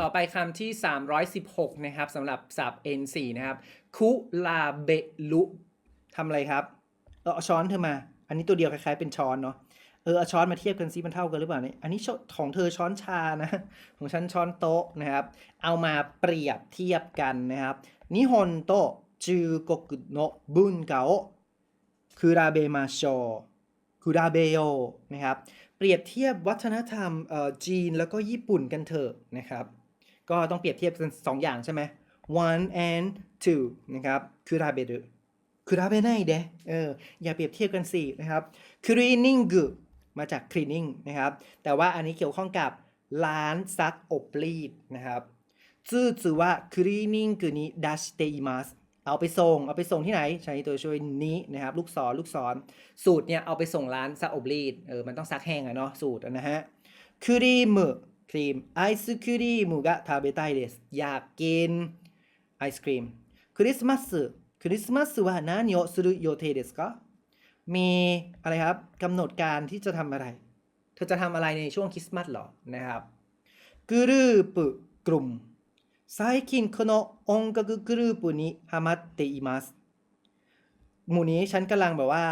ต่อไปคำที่ 316 นะครับสำหรับศัพท์ N4 นะครับ คุลาเบลุทำอะไรครับเออเอาช้อนเธอมา อันนี้ตัวเดียวคล้ายๆเป็นช้อนเนาะเออเอาช้อนมาเทียบกันซิมันเท่ากันหรือเปล่าเนี่ยอันนี้ของเธอช้อนชานะ ของฉันช้อนโต๊ะนะครับ เอามาเปรียบเทียบกันนะครับนิฮอนโตะจูโกกุโนะบุนเกาโอคุราเบมาโชคุราเบโยนะครับ เปรียบเทียบวัฒนธรรมเอ่อจีนแล้วก็ญี่ปุ่นกันเถอะนะครับ ก็ต้องเปรียบเทียบกันสองอย่างใช่ไหม one and two นะครับคุราเบรุคุราเบไนเดะเอออย่าเปรียบเทียบกันสินะครับ cleaning มาจาก cleaning นะครับ แต่ว่าอันนี้เกี่ยวข้องกับร้านซักอบรีดนะครับจื่อจื่อว่า cleaning นี้ดัชเตอิมัสเอาไปส่ง เอาไปส่งที่ไหน ใช้ตัวช่วยนี้นะครับ ลูกศรลูกศร สูตรเนี่ยเอาไปส่งร้านซักอบรีดเออมันต้องซักแห้งอะเนาะสูตรอะนะฮะครีม ครีม ไอศครีมが食べたいですอยากกินไอศครีม คริสต์มาส คริสต์มาสは何をする予定ですかมีอะไรครับกำหนดการที่จะทำอะไร เธอจะทำอะไรในช่วงคริสต์มาสเหรอ นะครับกรุ๊ปกลุ่ม最近この音楽グループにハマっていますหมู่นี้ฉันกำลังแบบว่า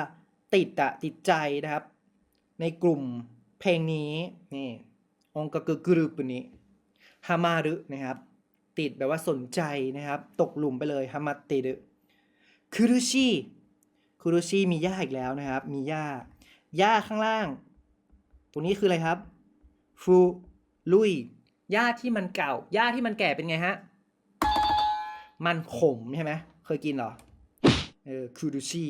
ติดอะติดใจนะครับ ในกลุ่มเพลงนี้นี่ องค์กกรุ๊ปนี้ฮามารุนะครับ ติดแบบว่าสนใจนะครับ ตกหลุมไปเลยฮามาติรุคุรุชิคุรุชิมีหญ้าอีกแล้วนะครับ มีหญ้าหญ้าข้างล่าง ตรงนี้คืออะไรครับฟูลุยหญ้าที่มันเก่าหญ้าที่มันแก่เป็นไงฮะ มันขมใช่ไหมเคยกินเหรอเออคูรุชิ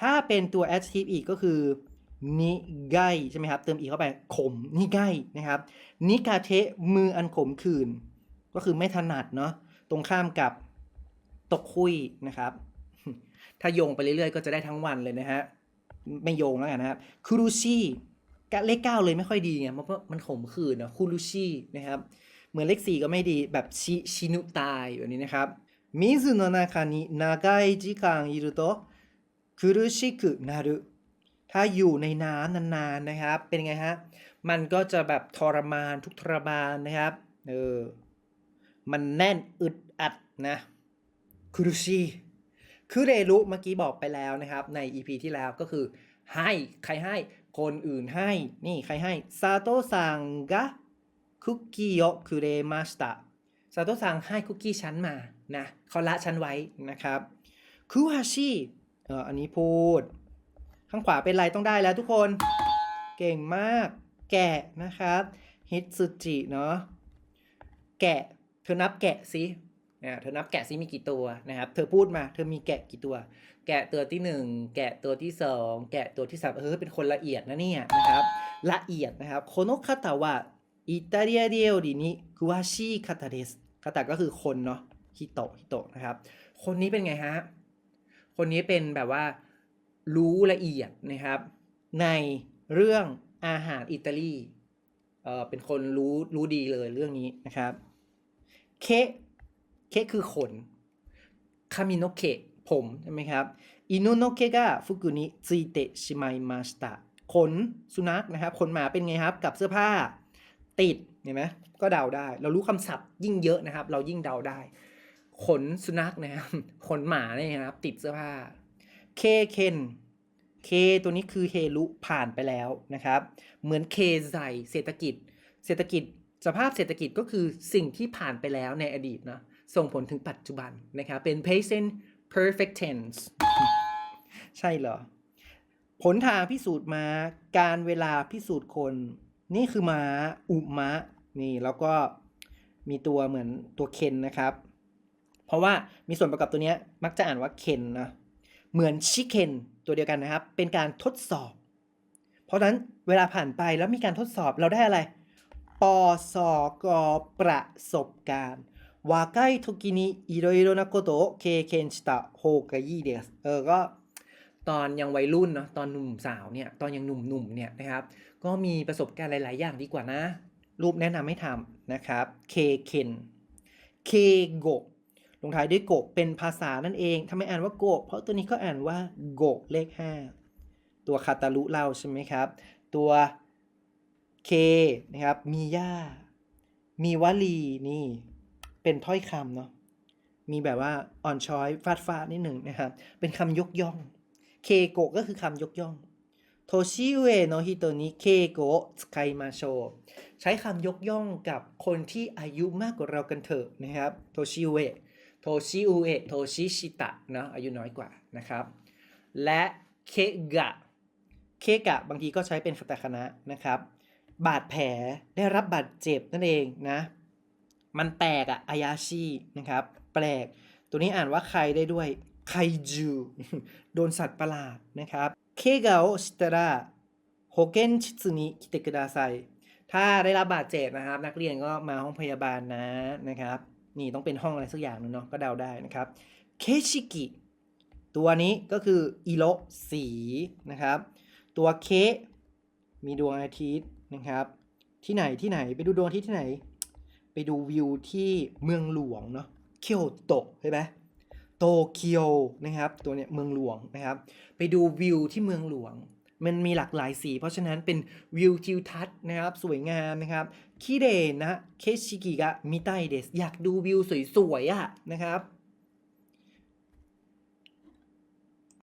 ถ้าเป็นตัว adjective อีกก็คือ นิไกใช่ไหมครับ เติมอีเข้าไปขมนิไกนะครับ นิกาเทะมืออันขมขื่นก็คือไม่ถนัดเนาะตรงข้ามกับตกคุยนะครับ ถ้าโยงไปเรื่อยๆ ก็จะได้ทั้งวันเลยนะฮะไม่โยงแล้วกันนะครับคุรุชิเลขเก้าเลยไม่ค่อยดีไงเพราะมันขมขื่นนะคุรุชินะครับ เหมือนเลขสี่ก็ไม่ดีแบบชิชินุตายแบบนี้นะครับมิซุโนะนาคานินากายจิคังอิรุโตคุรุชิคุนารุ ถ้าอยู่ในน้ำนานๆนะครับ เป็นไงฮะ มันก็จะแบบทรมานทุกทรมานนะครับ เออ มันแน่นอึดอัดนะคุรุชิคุเรรุเมื่อกี้บอกไปแล้วนะครับ ใน EP ที่แล้วก็คือ ให้ใครให้คนอื่นให้นี่ใครให้ซาโตะซังกะคุกกี้โอคุเรมาสตะซาโตะซังให้คุกกี้ฉันมานะเขาละฉันไว้นะครับคุฮาชิเอออันนี้พูด ข้างขวาเป็นไรต้องได้แล้วทุกคน เก่งมาก แกะนะครับ ฮิตสุจิเนาะ แกะ เธอนับแกะสิอ่าเธอนับแกะสิมีกี่ตัวนะครับ เธอพูดมา เธอมีแกะกี่ตัว แกะตัวที่หนึ่งแกะตัวที่สองแกะตัวที่สามเออเป็นคนละเอียดนะเนี่ยนะครับ ละเอียดนะครับโคโนคาตะวะอิตาเลียเดียวดินิคุวาชิคาตาเดสคาตะก็คือคนเนาะฮิโตะฮิโตะนะครับ คนนี้เป็นไงฮะ คนนี้เป็นแบบว่า รู้ละเอียดนะครับ ในเรื่องอาหารอิตาลีเออเป็นคนรู้รู้ดีเลยเรื่องนี้นะครับ เคเคคือขนคามิโนเคผมใช่ไหมครับอินุโนเคกะฟุกุนิซุยเตชิมายมาสตะขนสุนัขนะครับขนหมาเป็นไงครับกับเสื้อผ้าติดเห็นไหมก็เดาได้ เรารู้คำศัพท์ยิ่งเยอะนะครับ เรายิ่งเดาได้ ขนสุนัขนะครับขนหมาเนี่ยนะครับ ติดเสื้อผ้า เคเคนเคตัวนี้คือเฮรุผ่านไปแล้วนะครับ เหมือนเคไซเศรษฐกิจ เศรษฐกิจสภาพเศรษฐกิจก็คือสิ่งที่ผ่านไปแล้วในอดีตนะส่งผลถึงปัจจุบันนะครับ เป็น present perfect tense ใช่เหรอ ผลทางพิสูจน์มาการเวลาพิสูจน์คน นี่คือม้า อุมะนี่แล้วก็มีตัวเหมือนตัวเคนนะครับ เพราะว่ามีส่วนประกอบตัวเนี้ยมักจะอ่านว่าเคนนะ เหมือนชิคเคนตัวเดียวกันนะครับ เป็นการทดสอบ เพราะนั้นเวลาผ่านไปแล้วมีการทดสอบเราได้อะไรปอสอกอประสบการณ์ว่าใกล้ทุกินิอิโรอิโรนาโกโตะเคเคนชิตะโฮกายิเดสเออก็ตอนยังวัยรุ่นเนาะตอนหนุ่มสาวเนี่ยตอนยังหนุ่มๆเนี่ยนะครับ ก็มีประสบการณ์หลาย ๆ อย่างดีกว่านะ รูปแนะนำให้ทำนะครับเคเคนเคโก ลงท้ายด้วยโกเป็นภาษานั่นเองทำไมอ่านว่าโกเพราะตัวนี้ก็อ่านว่าโกเลข 5 ตัวคาตาลุเลาใช่ไหมครับ ตัวเคนะครับมีย่า มีวลีนี่ เป็นถ้อยคำเนาะมีแบบว่าอ่อนช้อยฟาดฟาดนิดหนึ่งนะครับ เป็นคำยกย่อง เคโกก็คือคำยกย่องโทชิเอะโนฮิโตนิเคโกะสไคมาโชใช้คำยกย่องกับคนที่อายุมากกว่าเรากันเถอะนะครับโทชิอุเอะ โทชิอุเอะโทชิชิตะเนาะอายุน้อยกว่านะครับ และเคกะเคกะบางทีก็ใช้เป็นคาตาคานะนะครับ บาดแผลได้รับบาดเจ็บนั่นเองนะ มันแตกอะอายาชินะครับ แปลก ตัวนี้อ่านว่าใครได้ด้วยไคจู โดนสัตว์ประหลาดนะครับเคกะโอชิตระโฮเกนชิซุนิคิเตกุดาไซถ้าได้รับบาดเจ็บนะครับ นักเรียนก็มาห้องพยาบาลนะนะครับ นี่ต้องเป็นห้องอะไรสักอย่างนึงเนาะก็เดาได้นะครับเคชิกิตัวนี้ก็คืออิโรสีนะครับ ตัวเคมีดวงอาทิตย์นะครับ ที่ไหนที่ไหนไปดูดวงอาทิตย์ที่ไหน ไปดูวิวที่เมืองหลวงเนาะเคียวโตะใช่ไหมโตเกียวนะครับ ตัวเนี้ยเมืองหลวงนะครับ ไปดูวิวที่เมืองหลวง มันมีหลากหลายสี เพราะฉะนั้นเป็นวิวทิวทัศน์นะครับ สวยงามนะครับคิเดนะเคชิกิกะมิไตเดสอยากดูวิวสวยๆอะนะครับ